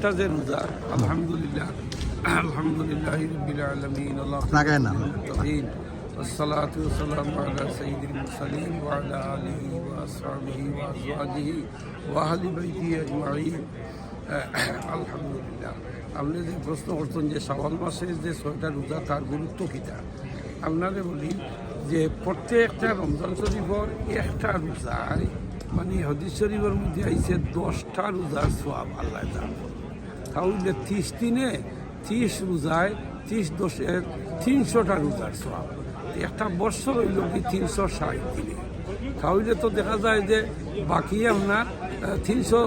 তাজের রোজা আলহামদুলিল্লাহ আলহামদুলিল্লাহ রবিল আলমিন আল্লাহ আপনাকে নাম المتقين والصلاة والسلام على سيد المرسلين وعلى آله وأصحابه وأزواجه وأهل بيته أجمعين আলহামদুলিল্লাহ আপনি যে প্রশ্ন করছেন যে শাওয়াল মাসের যে ছয়টা রোজা তার গুরুত্ব কীটা আপনারে বলি যে প্রত্যেকটা রমজান শরীফর একটা রোজায় মানে হদিস শরীফের মধ্যে আইছে দশটা রোজার সোয়াব আল্লাহ দান করবে তাহলে ত্রিশ দিনে ত্রিশ রোজায় ত্রিশ দশের তিনশোটা রোজার সব একটা বছর হইল কি তিনশো ষাট দিনে। তাহলে তো দেখা যায় যে বাকি আপনার তিনশো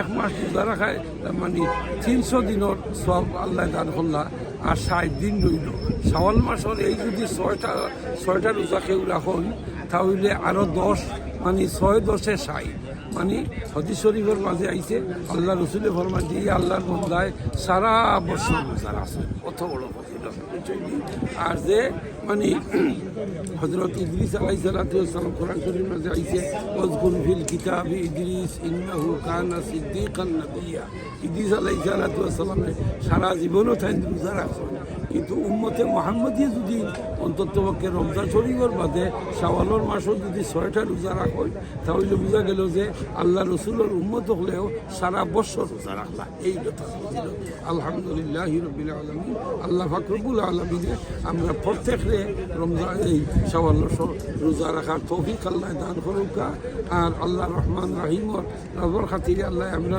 এক মাস রোজা রাখায় মানে তিনশো দিনের সব আল্লাহ দান করলা, আর ষাট দিন রইল। শাওয়াল মাসের এই যদি ছয়টা ছয়টা রোজা কেউ রাখুন, তাহলে আরও দশ মানে ছয় দশে ষাট। মানে হদি শরীফের মাঝে আইছে, আল্লাহ রসুলে ফরমান দিয়ে আল্লাহর বন্ধায় সারা বছর রোজার আছে কত বড়? আর যে মানে হজরত ইদ্রিস আলাই সালাম কোরআন শরীফের মাঝে আইছে, ওয়াজকুর ফিল কিতাব ইদ্রিস ইন্নাহু কানা সিদ্দিকান নাবিয়্যা ইদ্রিস আলাই সালামে সারা জীবনও তাই রোজা রাখছেন কিন্তু উম্মতে মোহাম্মদী যদি অন্তত পক্ষে রমজান শরীফের বাদে শাওয়ালর মাসও যদি ছয়টা রোজা রাখেন তাহলে বোঝা গেল যে আল্লাহ রসুলের উম্মত হলেও সারা বছর রোজা রাখলা এই কথা আলহামদুলিল্লাহ রবিল আলমী আল্লাহ ফাকরবুল আলমিনে আমরা প্রত্যেকে রমজান, এই শাওয়াল রোজা রাখার তৌফিক আল্লাহ দান করুকা। আর আল্লাহ রহমান রাহিমর রবর খাতিরে আল্লাহ আমরা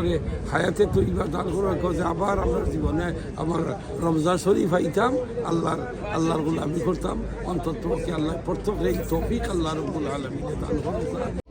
হায়াতে তৈবা দান করুক যে আবার আমার জীবনে আমার রমজান শরীফ আইতাম আল্লাহর আল্লাহর গুলামি করতাম। অন্তত আল্লাহ প্রত্যেক এই তফিক আল্লাহ রবুল আলমিনে দান করুক।